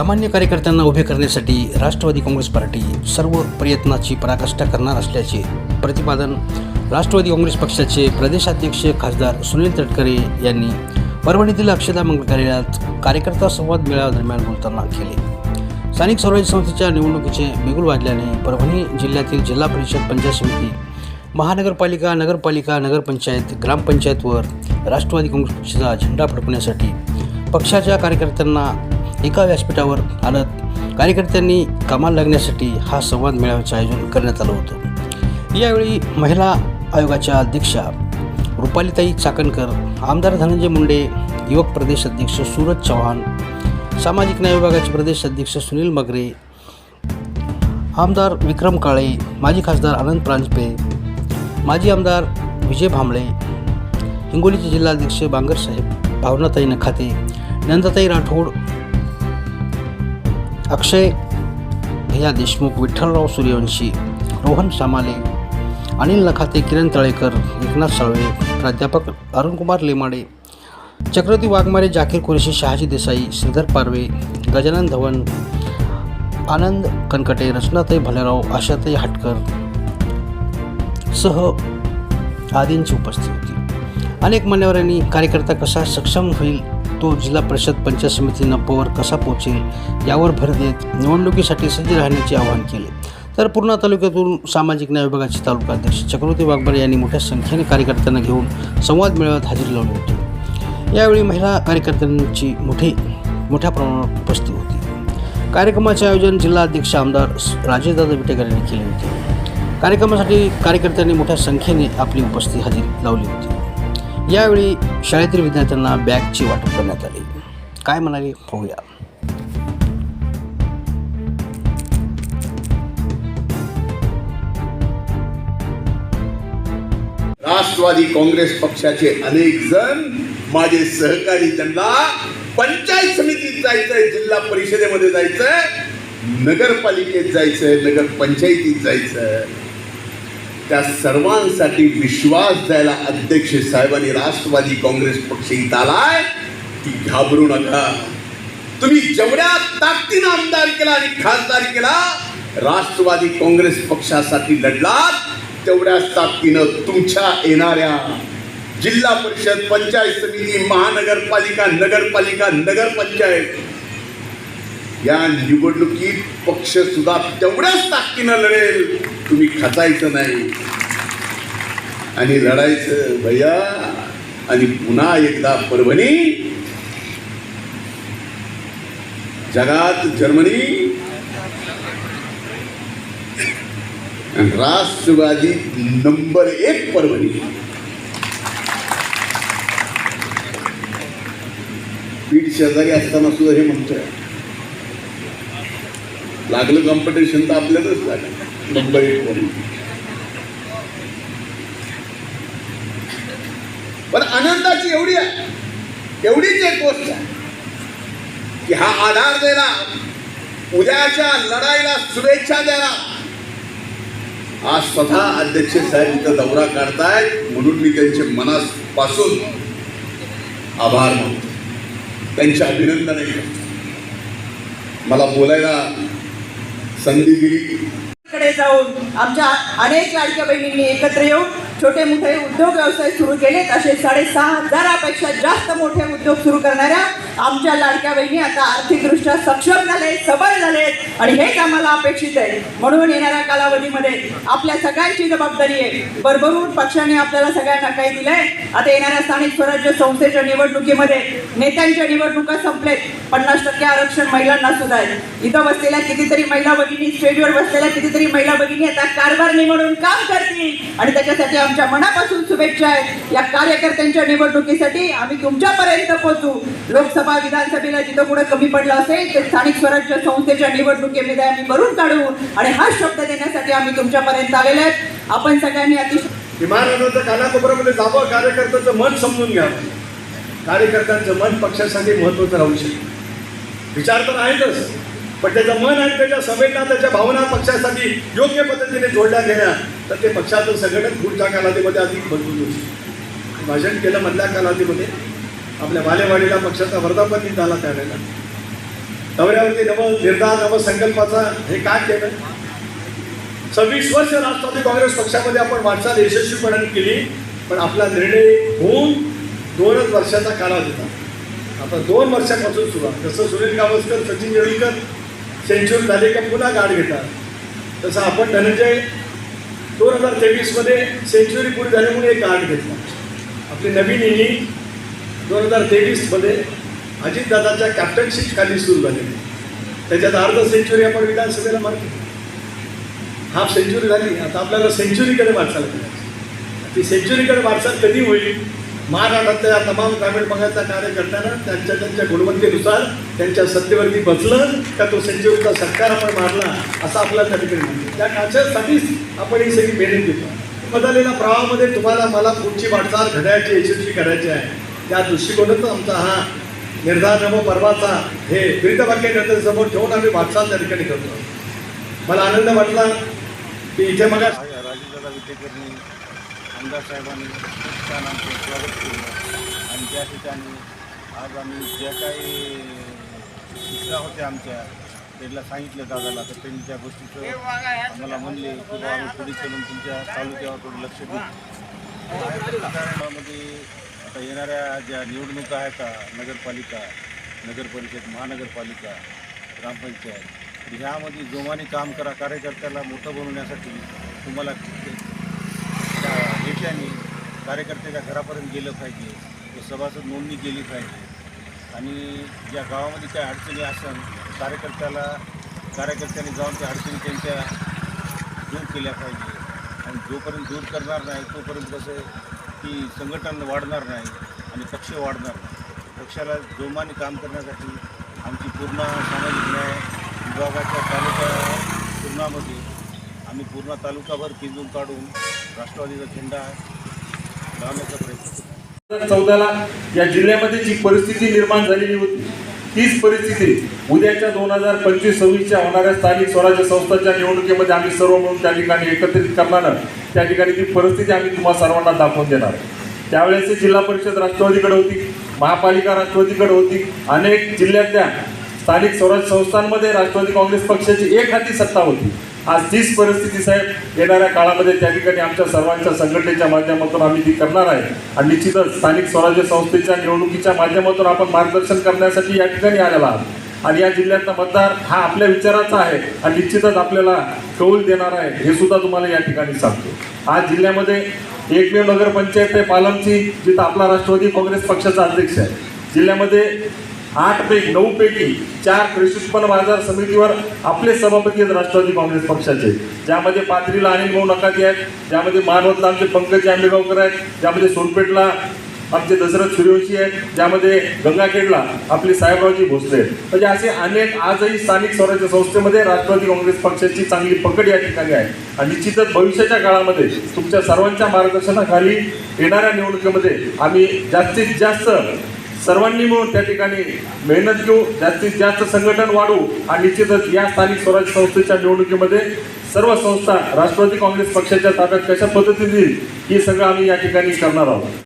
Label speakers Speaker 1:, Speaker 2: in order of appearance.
Speaker 1: सामान्य कार्यकर्त्यांना उभे करण्यासाठी राष्ट्रवादी काँग्रेस पार्टी सर्व प्रयत्नाची पराकाष्ठा करणार असल्याचे प्रतिपादन राष्ट्रवादी काँग्रेस पक्षाचे प्रदेशाध्यक्ष खासदार सुनील तटकरे यांनी परभणीतील अक्षदा मंगल कार्यालयात कार्यकर्ता संवाद मेळाव्यादरम्यान बोलताना केले. स्थानिक स्वराज्य संस्थेच्या निवडणुकीचे बिगुल वाजल्याने परभणी जिल्ह्यातील जिल्हा परिषद पंचायत समिती महानगरपालिका नगरपालिका नगरपंचायत ग्रामपंचायतवर राष्ट्रवादी काँग्रेस पक्षाचा झेंडा फडकवण्यासाठी पक्षाच्या कार्यकर्त्यांना एका व्यासपीठावर आणत कार्यकर्त्यांनी कामाला लागण्यासाठी हा संवाद मेळाव्याचं आयोजन करण्यात आलं होतं. यावेळी महिला आयोगाच्या अध्यक्षा रुपालीताई चाकणकर आमदार धनंजय मुंडे युवक प्रदेश अध्यक्ष सूरज चव्हाण सामाजिक न्याय विभागाचे प्रदेश अध्यक्ष सुनील मगरे आमदार विक्रम काळे माजी खासदार आनंद प्रांजपे माजी आमदार विजय भांबळे हिंगोलीचे जिल्हाध्यक्ष बांगरसाहेब भावनाताई नखाते नंदाताई राठोड अक्षय भैया देशमुख विठ्ठलराव सूर्यवंशी रोहन सामाले अनिल नखाते किरण तळेकर एकनाथ साळवे प्राध्यापक अरुणकुमार लेमाडे चक्रवर्ती वाघमारे जाकीर कुरेशी शहाजी देसाई श्रीधर पारवे गजानन धवन आनंद कनकटे रचनाताई भलेराव आशाताई हटकर सह आदींची उपस्थिती होती. अनेक मान्यवरांनी कार्यकर्ता कसा सक्षम होईल तो जिल्हा परिषद पंचायत समिती नब्बोवर कसा पोहोचेल यावर भर देत निवडणुकीसाठी सज्ज राहण्याचे आवाहन केले. तर पूर्णा तालुक्यातून सामाजिक न्याय विभागाचे तालुका अध्यक्ष चक्रवर्ती वाघबर यांनी मोठ्या संख्येने कार्यकर्त्यांना घेऊन संवाद मेळाव्यात हजेरी लावली होती. यावेळी महिला कार्यकर्त्यांची मोठी मोठ्या प्रमाणात उपस्थिती होती. कार्यक्रमाचे आयोजन जिल्हा अध्यक्ष आमदार राजेशदादा विटेकर यांनी केले होते. कार्यक्रमासाठी कार्यकर्त्यांनी मोठ्या संख्येने आपली उपस्थिती हजेरी लावली होती. यावेळी शाळेतील विद्यार्थ्यांना बॅगची वाटप करण्यात आली. काय म्हणाले? पाहूया.
Speaker 2: राष्ट्रवादी काँग्रेस पक्षाचे अनेक जण माझे सहकारी त्यांना पंचायत समितीत जायचंय जिल्हा परिषदेमध्ये जायचंय नगरपालिकेत जायचंय नगरपंचायतीत जायचंय. त्या सर्वांसाठी विश्वास द्यायला अध्यक्ष साहेबांनी राष्ट्रवादी काँग्रेस पक्ष इथं आलाय ती घाबरू नका. तुम्ही जेवढ्या ताकदीनं आमदार केला आणि खासदार केला राष्ट्रवादी काँग्रेस पक्षासाठी लढलात तेवढ्याच ताकदीनं तुमच्या येणाऱ्या जिल्हा परिषद पंचायत समिती महानगरपालिका नगरपालिका नगरपंचायत या निवडणुकीत पक्ष सुद्धा तेवढ्याच ताकदीनं लढेल. तुम्ही खचायचं नाही. आणि लढायचं भैया. आणि पुन्हा एकदा परभणी. जगात जर्मनी. राष्ट्रवादी नंबर एक परभणी. पीठ शेजारी असताना सुद्धा हे म्हणतोय. लागलं कॉम्पिटिशन तर आपल्यालाच लागलं. नंबर एक पण आनंदाची एवढी आहे एवढीच एक गोष्ट आहे की हा आधार द्यायला उद्याच्या लढाईला शुभेच्छा द्यायला आज स्वतः अध्यक्ष साहेब इथं दौरा काढतायत म्हणून मी त्यांचे मनापासून आभार मानतो. त्यांचे अभिनंदन करतो मला बोलायला संधी दिली.
Speaker 3: कडे जाऊन आमच्या अनेक लाडक्या बहिणींनी एकत्र येऊन छोटे मोठे उद्योग व्यवसाय सुरू केलेत. असे साडेसहा हजारापेक्षा जास्त मोठे उद्योग सुरू करणाऱ्या आमच्या लाडक्या बहिणी आता आर्थिकदृष्ट्या सक्षम झाले सबळ झालेत आणि हेच आम्हाला अपेक्षित आहे. म्हणून येणाऱ्या कालावधीमध्ये आपल्या सगळ्यांची जबाबदारी आहे. भरभरून पक्षाने आपल्याला सगळ्यांना काही दिलंय. आता येणाऱ्या स्थानिक स्वराज्य संस्थेच्या निवडणुकीमध्ये नेत्यांच्या निवडणुका संपलेत. पन्नास टक्के आरक्षण महिलांना सुद्धा आहे. इथं बसलेल्या कितीतरी महिला भगिनी स्टेजवर बसलेल्या कितीतरी महिला भगिनी आता कारभार निवडून काम करतील. आणि त्याच्यासाठी आमच्या मनापासून शुभेच्छा आहेत. या कार्यकर्त्यांच्या निवडणुकीसाठी आम्ही तुमच्यापर्यंत पोहोचू. लोकसभा विधानसभेला जिथं कुठं कमी पडलं असेल ते स्थानिक स्वराज्य संस्थेच्या निवडणुकीमध्ये आम्ही भरून काढू. आणि हा शब्द देण्यासाठी आम्ही तुमच्यापर्यंत आलेले आहेत. आपण सगळ्यांनी अतिशय
Speaker 4: विमानानंतर कानाकोपऱ्यामध्ये जावं कार्यकर्त्याचं मन समजून घ्यावं. कार्यकर्त्यांचं मन पक्षासाठी महत्त्वाचं राहू शकतं. विचार तर आहेतच. पण त्याचं मन आणि त्याच्या संवेदना त्याच्या भावना पक्षासाठी योग्य पद्धतीने जोडल्या गेल्या तर ते पक्षाचं संघटन पुढच्या कालावधीमध्ये अधिक मजबूत होऊ भाषण केलं मधल्या कालावधीमध्ये. आपल्या बालेवाडीला पक्षाचा वर्धापन दिन झाला त्यावेळेला. दौऱ्यावरती नव निर्धार नवसंकल्पाचा हे काय केलं? सव्वीस वर्ष राष्ट्रवादी काँग्रेस पक्षामध्ये आपण वाटचाल यशस्वीपणाने केली पण आपला निर्णय होऊन दोनच वर्षाचा कालावधी होता आता दोन वर्षापासून सुरुवात. जसं सुनील गावस्कर सचिन तेंडुलकर सेंचुरी झाली का पुन्हा गाठ घेतात. तसं आपण धनंजय दोन हजार तेवीसमध्ये सेंचुरी पुरी झाल्यामुळे एक गाठ घेतला. आपली नवीन इनिंग दोन हजार तेवीसमध्ये अजितदादाच्या कॅप्टनशिप खाली सुरू झालेली त्याच्यात अर्ध सेंचुरी आपण विधानसभेला मारली हाफ सेंचुरी झाली. आता आपल्याला सेंचुरीकडे वाटचाल करायची. ती सेंचुरीकडे वाटचाल कधी होईल? महाराष्ट्रातल्या तमाम ग्रामीण भागातल्या कार्यकर्त्यांना त्यांच्या त्यांच्या गुणवत्तेनुसार त्यांच्या सत्तेवरती बसलं का तो संजीवचा सत्कार आपण मारला असं आपल्याला त्या ठिकाणी म्हणतो त्या काच्यासाठीच आपण ही सगळी मेहनत घेतो. बदललेल्या प्रवाहामध्ये तुम्हाला मला पुढची वाटचाल घडायची यशस्वी करायची आहे. त्या दृष्टिकोनातच आमचा हा निर्धार नमो पर्वाचा हे ब्रीदवाक्य नंतर ठेवून आम्ही वाटचाल त्या ठिकाणी करतो. मला आनंद वाटला की इथे
Speaker 5: मला आमदार साहेबांनी खूप छान आमचं स्वागत केलं. आणि त्या ठिकाणी आज आम्ही ज्या काही इच्छा होत्या आमच्या त्यांना सांगितलं दादाला तर त्यांनी त्या गोष्टीचं आम्हाला म्हणले की बाबा आम्ही पुढे चलून तुमच्या तालुक्यावर थोडं लक्ष देऊ. आता येणाऱ्या ज्या निवडणुका आहेत का नगरपालिका नगरपरिषद महानगरपालिका ग्रामपंचायत ह्यामध्ये जोमाने काम करा कार्यकर्त्याला मोठं बनवण्यासाठी तुम्हाला त्या कार्यकर्त्याच्या घरापर्यंत गेलं पाहिजे. ते सभासद नोंदणी केली पाहिजे. आणि ज्या गावामध्ये काही अडचणी असन कार्यकर्त्याला कार्यकर्त्यांनी जाऊन त्या अडचणी त्यांच्या दूर केल्या पाहिजे. आणि जोपर्यंत दूर करणार नाही तोपर्यंत कसं की संघटन वाढणार नाही आणि पक्ष वाढणार नाही. पक्षाला जोमाने काम करण्यासाठी आमची पूर्ण सामाजिक न्याय विभागाच्या तालुका पूर्णामध्ये आम्ही पूर्ण तालुकाभर पिंजून काढून राष्ट्रवादीचा झेंडा लावण्याचा प्रयत्न.
Speaker 6: दोन हजार चौदाला या जिल्ह्यामध्ये जी परिस्थिती निर्माण झालेली होती तीच परिस्थिती उद्याच्या दोन हजार पंचवीस सव्वीसच्या होणाऱ्या स्थानिक स्वराज्य संस्थांच्या निवडणुकीमध्ये आम्ही सर्व मिळून त्या ठिकाणी एकत्रित करणार त्या ठिकाणी ती परिस्थिती आम्ही तुम्हाला सर्वांना दाखवून देणार त्यावेळेस जिल्हा परिषद राष्ट्रवादीकडे होती महापालिका राष्ट्रवादीकडे होती अनेक जिल्ह्यातल्या स्थानिक स्वराज्य संस्थांमध्ये राष्ट्रवादी काँग्रेस पक्षाची एक हाती सत्ता होती. आज तीच परिस्थिती साहेब येणाऱ्या काळामध्ये त्या ठिकाणी आमच्या सर्वांच्या संघटनेच्या माध्यमातून आम्ही ती करणार आहे. आणि निश्चितच स्थानिक स्वराज्य संस्थेच्या निवडणुकीच्या माध्यमातून आपण मार्गदर्शन करण्यासाठी या ठिकाणी आलेला आहोत. आणि या जिल्ह्यातला मतदार हा आपल्या विचाराचा आहे आणि निश्चितच आपल्याला कौल देणार आहे हे सुद्धा तुम्हाला या ठिकाणी सांगतो. आज जिल्ह्यामध्ये एकमेव नगरपंचायत आहे पालमची जिथं आपला राष्ट्रवादी काँग्रेस पक्षाचा अध्यक्ष आहे. जिल्ह्यामध्ये आठ पैकी नऊ पैकी चार कृषी उत्पन्न बाजार समितीवर आपले सभापती आहेत राष्ट्रवादी काँग्रेस पक्षाचे. ज्यामध्ये पाथरीला अनिल भाऊ नकाती आहेत ज्यामध्ये मानवतला आमचे पंकज आंबेगावकर आहेत ज्यामध्ये सोनपेठला आमचे दशरथ सूर्यवंशी आहेत ज्यामध्ये गंगाखेडला आपले साहेबरावजी भोसले आहेत. म्हणजे असे अनेक आजही स्थानिक स्वराज्य संस्थेमध्ये राष्ट्रवादी काँग्रेस पक्षाची चांगली पकड या ठिकाणी आहे. आणि निश्चितच भविष्याच्या काळामध्ये तुमच्या सर्वांच्या मार्गदर्शनाखाली येणाऱ्या निवडणुकीमध्ये आम्ही जास्तीत जास्त सर्वांनी मिळून त्या ठिकाणी मेहनत घेऊ जास्तीत जास्त संघटन वाढू आणि निश्चितच या स्थानिक स्वराज्य संस्थेच्या निवडणुकीमध्ये सर्व संस्था राष्ट्रवादी काँग्रेस पक्षाच्या ताब्यात कशा पद्धतीने येईल ही सगळं आम्ही या ठिकाणी करणार आहोत.